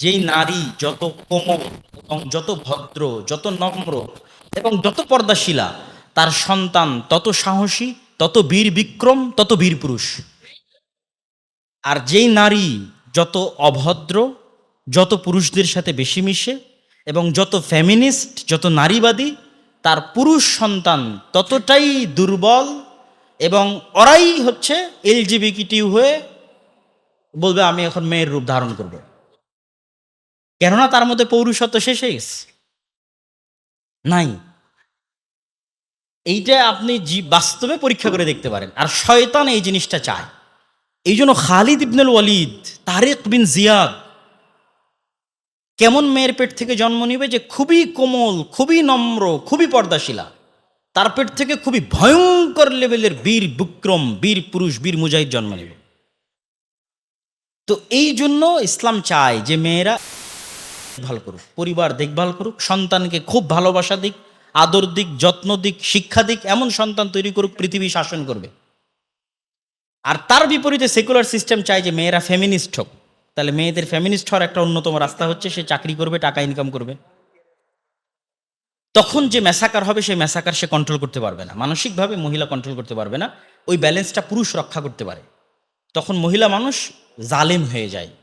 যেই নারী যত কোমল এবং যত ভদ্র, যত নম্র এবং যত পর্দাশীলা, তার সন্তান তত সাহসী, তত বীর বিক্রম, তত বীর পুরুষ। আর যেই নারী যত অভদ্র, যত পুরুষদের সাথে বেশি মিশে এবং যত ফেমিনিস্ট যত নারীবাদী, তার পুরুষ সন্তান ততটাই দুর্বল এবং ওরাই হচ্ছে এলজিবিকিটিউ হয়ে বলবে, আমি এখন মেয়ের রূপ ধারণ করব। কেননা তার মধ্যে পৌরুষত্ব শেষ হয়ে গেছে। নাই। এইটা আপনি বাস্তবে পরীক্ষা করে দেখতে পারেন। আর শয়তান এই জিনিসটা চায়। এই জন্য খালিদ ইবনুল ওয়ালিদ, তারেক বিন জিয়াদ, কেমন মেয়ের পেট থেকে জন্ম নিবে যে খুবই কোমল, খুবই নম্র, খুবই পর্দাশীলা। তার পেট থেকে খুবই ভয়ঙ্কর লেভেলের বীর বিক্রম, বীর পুরুষ, বীর মুজাহিদ জন্ম নেবে। তো এই জন্য ইসলাম চায় যে মেয়েরা ভালো করুক, পরিবার দেখভাল করুক, সন্তানকে খুব ভালোবাসা দিক, আদর দিক, যত্ন দিক, শিক্ষা দিক, এমন সন্তান তৈরি করুক পৃথিবী শাসন করবে। আর তার বিপরীতে সেকুলার সিস্টেম চায় যে মেয়েরা ফেমিনিস্ট হোক। তাহলে মেয়েদের ফেমিনিস্ট হওয়ার একটা অন্যতম রাস্তা হচ্ছে, সে চাকরি করবে, টাকা ইনকাম করবে। তখন যে ম্যাসাকার হবে, সেই ম্যাসাকার সে কন্ট্রোল করতে পারবে না। মানসিকভাবে মহিলা কন্ট্রোল করতে পারবে না। ওই ব্যালেন্সটা পুরুষ রক্ষা করতে পারে। তখন মহিলা মানুষ জালেম হয়ে যায়।